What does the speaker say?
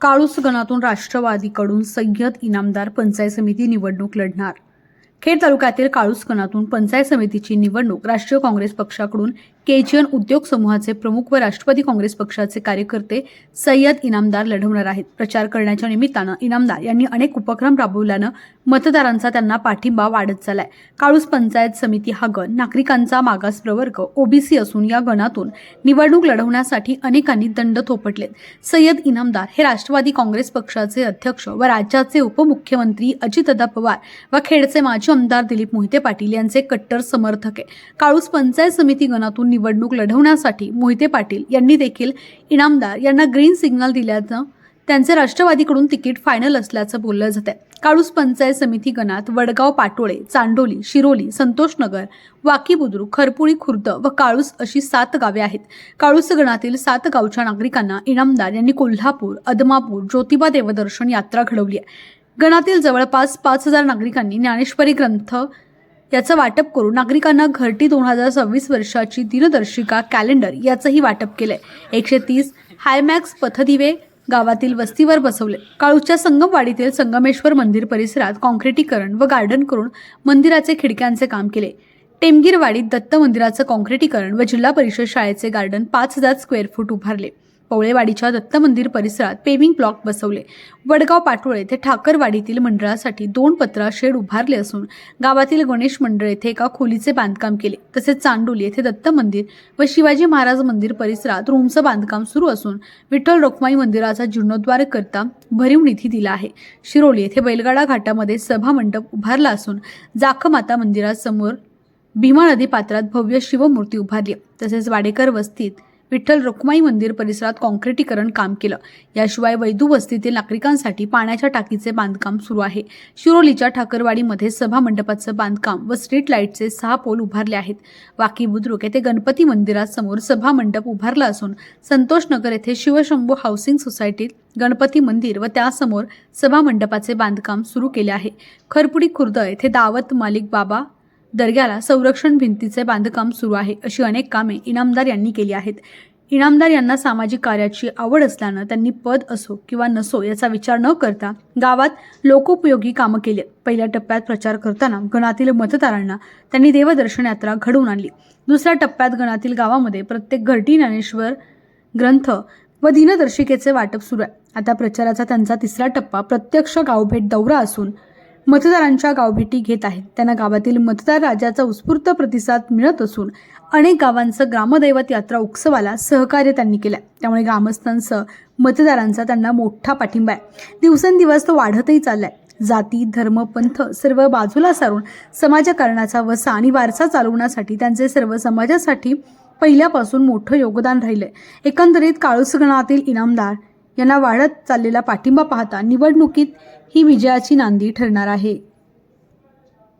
काळूस गणातून राष्ट्रवादीकडून सय्यद इनामदार पंचायत समिती निवडणूक लढणार. खेड तालुक्यातील काळूस गणातून पंचायत समितीची निवडणूक राष्ट्रीय काँग्रेस पक्षाकडून केजीएन उद्योग समूहाचे प्रमुख व राष्ट्रवादी काँग्रेस पक्षाचे कार्यकर्ते सय्यद इनामदार लढवणार आहेत. प्रचार करण्याच्या निमित्तानं इनामदार यांनी अनेक उपक्रम राबवल्यानं मतदारांचा त्यांना पाठिंबा वाढत चालाय काळूस पंचायत समिती हा गण नागरिकांचा मागास प्रवर्ग ओबीसी असून या गणातून निवडणूक लढवण्यासाठी अनेकांनी दंड थोपटलेत. सय्यद इनामदार हे राष्ट्रवादी काँग्रेस पक्षाचे अध्यक्ष व राज्याचे उपमुख्यमंत्री अजितदा पवार व खेडचे माजी आमदार दिलीप मोहिते पाटील यांचे कट्टर समर्थक आहे काळूस पंचायत समिती गणातून निवडणूक लढवण्यासाठी मोहिते पाटील यांनी देखील इनामदार यांना ग्रीन सिग्नल दिल्याचं त्यांचे राष्ट्रवादीकडून तिकीट फायनल असल्याचं बोललं जातंय. काळूस पंचायत समिती गणात वडगाव पाटोळे चांडोली शिरोली संतोषनगर वाकी बुद्रुक खरपुळी खुर्द व काळूस अशी सात गावे आहेत. काळूस गणातील सात गावच्या नागरिकांना इनामदार यांनी कोल्हापूर अदमापूर ज्योतिबा देवदर्शन यात्रा घडवली आहे. गणातील जवळपास पाच हजार नागरिकांनी ज्ञानेश्वरी ग्रंथ याचं वाटप करून नागरिकांना घरटी दोन हजार सव्वीस वर्षाची दिनदर्शिका कॅलेंडर याचंही वाटप केलंय. एकशे तीस हायमॅक्स पथदिवे गावातील वस्तीवर बसवले. काळूच्या संगमवाडीतील संगमेश्वर मंदिर परिसरात कॉन्क्रिटीकरण व गार्डन करून मंदिराचे खिडक्यांचे काम केले. टेमगीरवाडीत दत्त मंदिराचं कॉन्क्रिटीकरण व जिल्हा परिषद शाळेचे गार्डन पाच हजार स्क्वेअर फूट उभारले. पवळेवाडीच्या दत्त मंदिर परिसरात पेविंग ब्लॉक बसवले. वडगाव पाटोळे येथे ठाकरवाडीतील मंडळासाठी दोन पत्रा शेड उभारले असून गावातील गणेश मंडळ येथे एका खोलीचे बांधकाम केले. तसेच चांडोली येथे दत्त मंदिर व शिवाजी महाराज मंदिर परिसरात रूमचं बांधकाम सुरू असून विठ्ठल रुक्माई मंदिराचा जीर्णोद्धार करता भरीव निधी दिला आहे. शिरोली येथे बैलगाडा घाटामध्ये सभा मंडप उभारला असून जाखमाता मंदिरासमोर भीमा नदी पात्रात भव्य शिवमूर्ती उभारली. तसेच वाडेकर वस्तीत विठ्ठल रुक्माई मंदिर परिसरात कॉन्क्रिटीकरण काम केलं. याशिवाय वैदू वस्तीतील नागरिकांसाठी पाण्याच्या टाकीचे बांधकाम सुरू आहे. शिरोलीच्या ठाकरवाडीमध्ये सभा मंडपाचं बांधकाम व स्ट्रीट लाईटचे सहा पोल उभारले आहेत. वाकी बुद्रुक येथे गणपती मंदिरासमोर सभा मंडप उभारला असून संतोषनगर येथे शिवशंभू हाऊसिंग सोसायटीत गणपती मंदिर व त्यासमोर सभा मंडपाचे बांधकाम सुरू केले आहे. खरपुडी खुर्द येथे दावत मालिक बाबा दर्ग्याला संरक्षण भिंतीचे बांधकाम सुरू आहे अशी अनेक कामे इनामदार यांनी केली आहेत. इनामदार यांना सामाजिक कार्याची आवड असल्यानं त्यांनी पद असो किंवा नसो याचा विचार न करता गावात लोकोपयोगी कामं केली. पहिल्या टप्प्यात प्रचार करताना गणातील मतदारांना त्यांनी देवदर्शन यात्रा घडवून आणली. दुसऱ्या टप्प्यात गणातील गावामध्ये प्रत्येक घरटी ज्ञानेश्वर ग्रंथ व दिनदर्शिकेचे वाटप सुरू आहे. आता प्रचाराचा त्यांचा तिसरा टप्पा प्रत्यक्ष गावभेट दौरा असून मतदारांच्या गावभेटी घेत आहेत. त्यांना गावातील मतदार राजाचा उत्स्फूर्त प्रतिसाद मिळत असून अनेक गावांचं ग्रामदैवत यात्रा उत्सवाला सहकार्य त्यांनी केलं त्यामुळे ग्रामस्थांसह मतदारांचा त्यांना मोठा पाठिंबा आहे. दिवसेंदिवस तो वाढतही चाललाय. जाती धर्म पंथ सर्व बाजूला सारून समाजकारणाचा वसा आणि वारसा चालवण्यासाठी त्यांचे सर्व समाजासाठी पहिल्यापासून मोठं योगदान राहिलंय. एकंदरीत काळूस गणातील इनामदार यांना वाढत चाललेला पाठिंबा पाहता निवडणुकीत ही विजयाची नांदी ठरणार आहे.